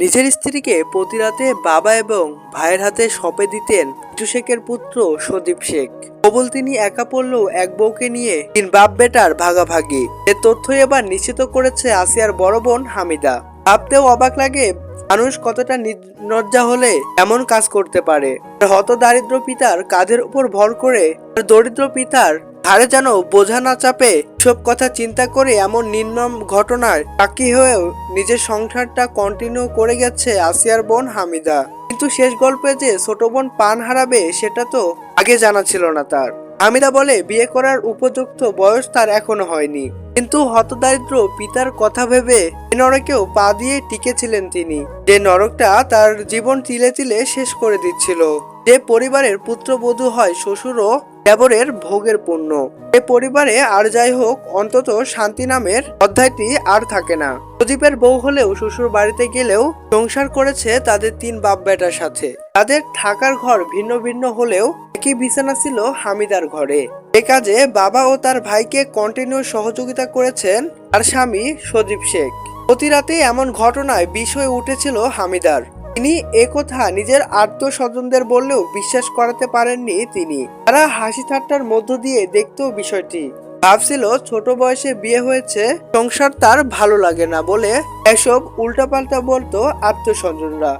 নিজের স্ত্রীকে প্রতি রাতে বাবা এবং ভাইয়ের হাতে সঁপে দিতেন টিটু শেখের পুত্র সদীপ শেখ। কবল তিনি একা পড়লেও এক বউকে নিয়ে তিন বাপ বেটার ভাগাভাগি। এ তথ্যই এবার নিশ্চিত করেছে আসিয়ার বড় বোন হামিদা। ভাবতেও অবাক লাগে মানুষ কতটা নির্লজ্জা হলে এমন কাজ করতে পারে। হত দারিদ্র পিতার কাঁধের উপর ভর করে দরিদ্র পিতার ঘাড়ে যেন বোঝা না চাপে সব কথা চিন্তা করে এমন নির্মম ঘটনায় সাক্ষী হয়েও নিজের সংসারটা কন্টিনিউ করে গেছে আসিয়ার বোন হামিদা। কিন্তু শেষ গল্পে যে ছোট বোন পান হারাবে, সেটা তো আগে জানা ছিল না তার। হামিদা বলে, বিয়ে করার উপযুক্ত বয়স তার এখনও হয়নি। কিন্তু হতদারিদ্র পিতার কথা ভেবে এ নরকেও পা দিয়ে টিকেছিলেন তিনি। যে নরকটা তার জীবন তিলে তিলে শেষ করে দিচ্ছিল। যে পরিবারের পুত্রবধূ হয় শ্বশুর ও দেবরের ভোগের পুণ্য। এ পরিবারে আর যাই হোক, অন্তত শান্তি নামের অধ্যায়টি আর থাকে না। প্রদীপের বউ হলেও শ্বশুর বাড়িতে গেলেও সংসার করেছে তাদের তিন বাপ বেটার সাথে। তাদের থাকার ঘর ভিন্ন ভিন্ন হলেও একই বিছানা ছিল হামিদার ঘরে। এ কাজে বাবা ও তার ভাইকে কন্টিনিউ সহযোগিতা করেছেন আর স্বামী সজীব শেখ। প্রতি রাতে এমন ঘটনায় বিষয় উঠেছিল হামিদার। তিনি একথা নিজের আত্মস্বজনদের বললেও বিশ্বাস করাতে পারেননি তিনি। তারা হাসি ঠাট্টার মধ্য দিয়ে দেখতেও বিষয়টি। ভাবছিল ছোট বয়সে বিয়ে হয়েছে, সংসার তার ভালো লাগে না বলে এসব উল্টাপাল্টা বলতো আত্মস্বজনরা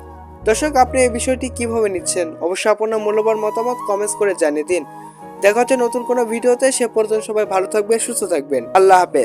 দর্শক, আপনি এই বিষয়টি কীভাবে নিচ্ছেন? অবশ্যই আপনার মূল্যবান মতামত কমেন্টস করে জানিয়ে দিন। দেখা হচ্ছে নতুন কোনো ভিডিওতে সে পর্যন্ত সবাই ভালো থাকবে সুস্থ থাকবেন। আল্লাহ হাফেজ।